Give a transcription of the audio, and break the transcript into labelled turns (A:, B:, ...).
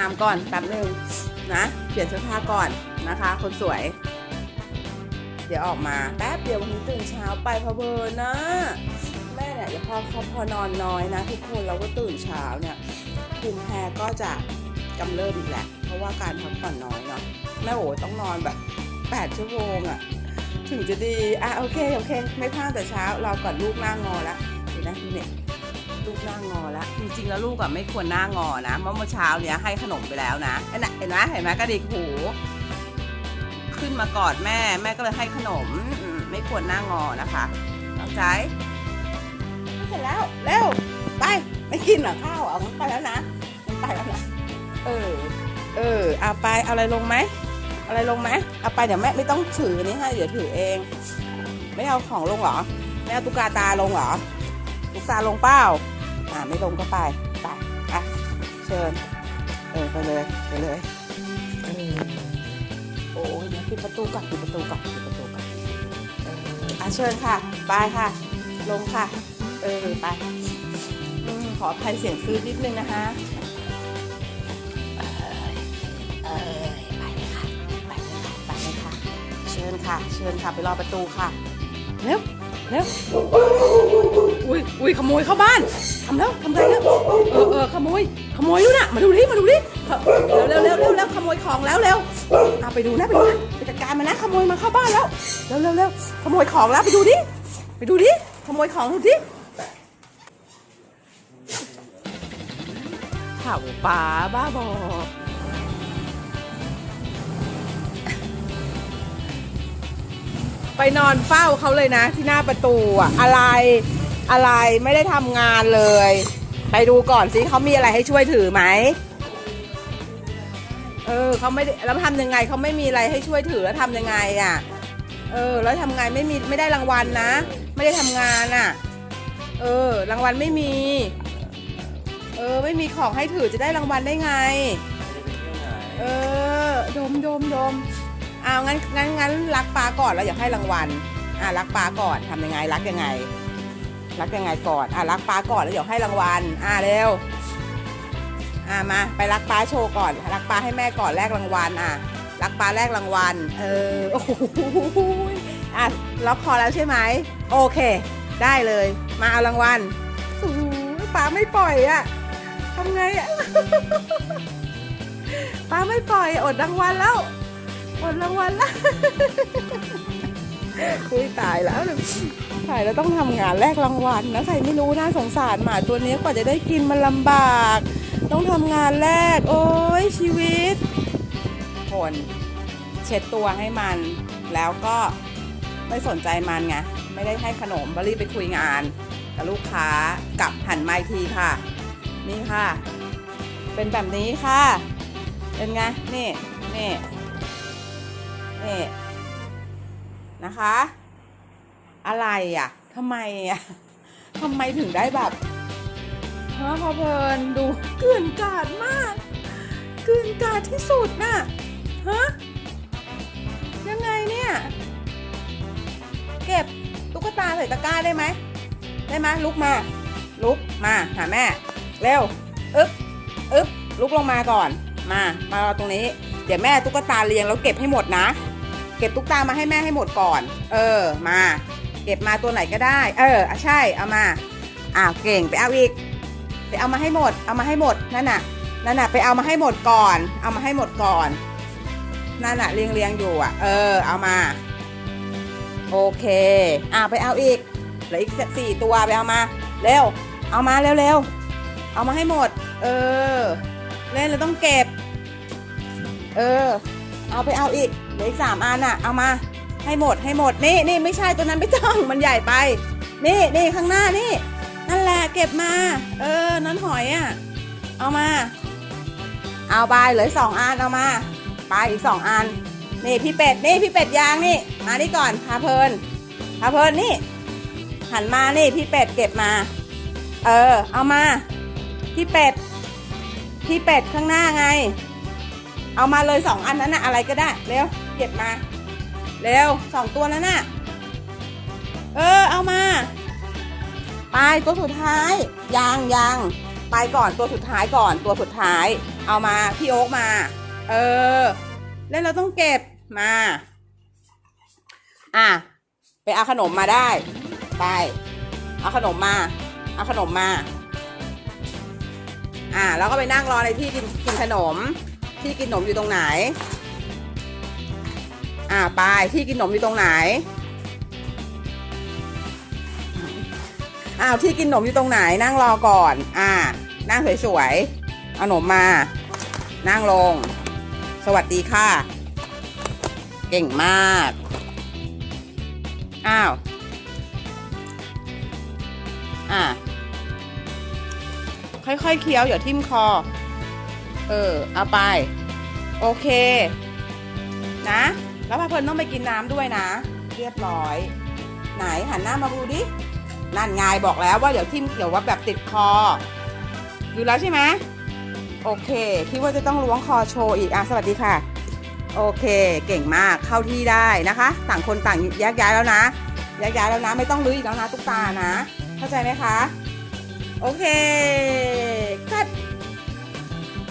A: น้ำก่อนแป๊บนึงนะ เปลี่ยนเสื้อผ้าก่อนนะคะ คนสวย เดี๋ยวออกมาแป๊บเดียววันนี้ตื่นเช้าไปพะเบอร์นะ แม่เนี่ยพอพอพอนอนน้อยนะ ทุกคนเราก็ตื่นเช้าเนี่ยภูมิแพ้ก็จะกำเริบอีกแหละ เพราะว่าการพักผ่อนน้อยเนาะแม่โอ๋ต้องนอนแบบ8ชั่วโมงอะถึงจะดี อะโอเค โอเค ไม่พลาดแต่เช้ารอก่อนลูกหน้างอแล้วเห็นไหมเนี่ย ลูกหน้างอแล้วจริงๆแล้วลูกอะไม่ควรหน้างอนะเมื่อเมื่อเช้าเนี้ยให้ขนมไปแล้วนะเห็นไหมเห็นไหมเห็นไหมกระดิกหูขึ้นมากอดแม่แม่ก็เลยให้ขนมไม่ควรหน้างอนะคะเข้าใจเสร็จแล้วเร็วไปไม่กินหรอข้าวเอามันไปแล้วนะมันไปแล้วนะเออเออเอาไปเอาอะไรลงไหมอะไรลงไหมเอาไปเดี๋ยวแม่ไม่ต้องถือนี่ให้เดี๋ยวถือเอง ไม่เอาของลงหรอไม่เอาตุ๊กตาลงหรอตุ๊กตาลงเปล่า อ่าไม่ลงก็ไปไปอะเชิญเออไปเลยไปเลยเออโอ้ยเดี๋ยวปิดประตูก่อนปิดประตูก่อนปิดประตูก่อนเอออะเชิญค่ะไปค่ะ ลงค่ะ เออไปอขออภัยเสียงซื้อนิดนึงนะคะเออไปเลยค่ะไปเลยค่ะไปเลยค่ะ เชิญค่ะ เชิญค่ะไปรอประตูค่ะ เร็วเร็วอุ้ยอุ้ยขโมยเข้าบ้านทำแล้วทำไรแล้วเออเออขโมยขโมยดูนะมาดูดิมาดูดิเร็วเร็วเร็วเร็วเร็วขโมยของแล้วเร็วเอาไปดูนะไปดูนะไปจัดการมันนะขโมยมาเข้าบ้านแล้วเร็วเร็วเร็วขโมยของแล้วไปดูดิไปดูดิขโมยของดูดิข่าวป๋าบ้าบอ ไปนอนเฝ้าเขาเลยนะ ที่หน้าประตูอะอะไรอะไรไม่ได้ทำงานเลย ไปดูก่อนสิเขามีอะไรให้ช่วยถือไหมเออเขาไม่ได้แล้วทำยังไงเขาไม่มีอะไรให้ช่วยถือแล้วทำยังไงอะ เออ แล้วทำไงไม่มีไม่ได้รางวัลนะ ไม่ได้ทำงานอะ เออ รางวัลไม่มี เออ ไม่มีของให้ถือจะได้รางวัลได้ไง เออดมดมดม อ้าวงั้นงั้นงั้นรักปลาก่อนแล้วอยากให้รางวัลอะรักปลาก่อนทำยังไงรักยังไงรักยังไงก่อนอะรักปลาก่อนแล้วเดี๋ยวให้รางวัลอะเร็วอะมาไปรักปลาโชว์ก่อน รักปลาให้แม่ก่อนแลกรางวัลอะรักปลาแลกรางวัลเออโอ้โหอะล็อกคอแล้วใช่ไหมโอเค ได้เลย มาเอารางวัลโอ้ปลาไม่ปล่อยอะทำไงอะปลาไม่ปล่อยอดรางวัลแล้ว หมดรางวัลละคุยตายแล้วถ่ายแล้วต้องทำงานแลกรางวัลนะใครไม่รู้น่าสงสารหมาตัวนี้กว่าจะได้กินมันลำบาก ต้องทำงานแลกโอ้ยชีวิตคนเช็ดตัวให้มัน แล้วก็ไม่สนใจมันไงไม่ได้ให้ขนมบรีบไปคุยงานกับลูกค้ากลับหันไมทีค่ะ นี่ค่ะ เป็นแบบนี้ค่ะ เป็นไงนี่นี่ นี่นะคะ อะไรอะทำไมอะทำไมถึงได้แบบฮะพอเพลินดูเกลื่อนกาดมากเกลื่อนกาดที่สุดน่ะฮะยังไงเนี่ย เก็บตุ๊กตาใส่ตะกร้าได้ไหมได้ไหมลุกมา ลุกมาหาแม่ เร็วอึ๊บอึ๊บลุกลงมาก่อน มา มารอตรงนี้ เดี๋ยวแม่ตุ๊กตาเรียงแล้วเก็บให้หมดนะ เก็บตุ๊กตามาให้แม่ให้หมดก่อน เออ มา เก็บมาตัวไหนก็ได้ เอออะใช่ เอามาอ้าวเก่ง ไปเอาอีก ไปเอามาให้หมด เอามาให้หมด นั่นน่ะ นั่นน่ะ ไปเอามาให้หมดก่อน เอามาให้หมดก่อน นั่นน่ะเรียงเรียงอยู่อะ เออ เอามา โอเค อ่าไปเอาอีก เหลืออีกสี่ตัวไปเอามา เร็ว เอามาเร็วเร็วเอามาให้หมด เออ เล่นเราต้องเก็บ เออ เอาไปเอาอีกเหลืออีกสามอันอะ เอามา ให้หมดให้หมดนี่นี่ไม่ใช่ตัวนั้นไม่ต้องมันใหญ่ไป นี่นี่ข้างหน้านี่ นั่นแหละเก็บมา เออ นั้นหอยอะ เอามา เอาไปเหลือสองอันเอามา ไปอีกสองอัน นี่พี่เป็ดนี่พี่เป็ดยางนี่ มานี่ก่อนพาเพลินพาเพลินนี่ หันมานี่พี่เป็ดเก็บมา เออ เอามา พี่เป็ด พี่เป็ดข้างหน้าไง เอามาเลยสองอันนั้นน่ะอะไรก็ได้เร็วเก็บมาเร็วสองตัวนั้นน่ะ เออเอามาไปตัวสุดท้ายยังยังไปก่อนตัวสุดท้ายก่อนตัวสุดท้าย เอามาพี่โอ๊กมา เออ แล้วเราต้องเก็บมา อะไปเอาขนมมาได้ ไป เอาขนมมา เอาขนมมา อะแล้วก็ไปนั่งรอในที่กินกินขนม ที่กินขนมอยู่ตรงไหน อะไปที่กินขนมอยู่ตรงไหนอ้าวที่กินขนมอยู่ตรงไหนนั่งรอก่อน อ่า นั่งสวยๆเอาขนมมา นั่งลง สวัสดีค่ะ เก่งมาก อ้าว อ่าค่อยๆเคี้ยวอย่าทิ่มคอ เออ เอาไป โอเค นะ แล้วพาเพลินต้องไปกินน้ำด้วยนะ เรียบร้อย ไหนหันหน้ามาดูดิ นั่นไงบอกแล้วว่าเดี๋ยวทิมเกี่ยวว่าแบบติดคอ อยู่แล้วใช่ไหมโอเคคิดว่าจะต้องล้วงคอโชว์อีก อะ สวัสดีค่ะ โอเค เก่งมากเข้าที่ได้นะคะ ต่างคนต่างแยกย้ายแล้วนะแยกย้ายแล้วนะ ไม่ต้องลื้ออีกแล้วนะ ตุ๊กตานะ เข้าใจไหมคะ โอเค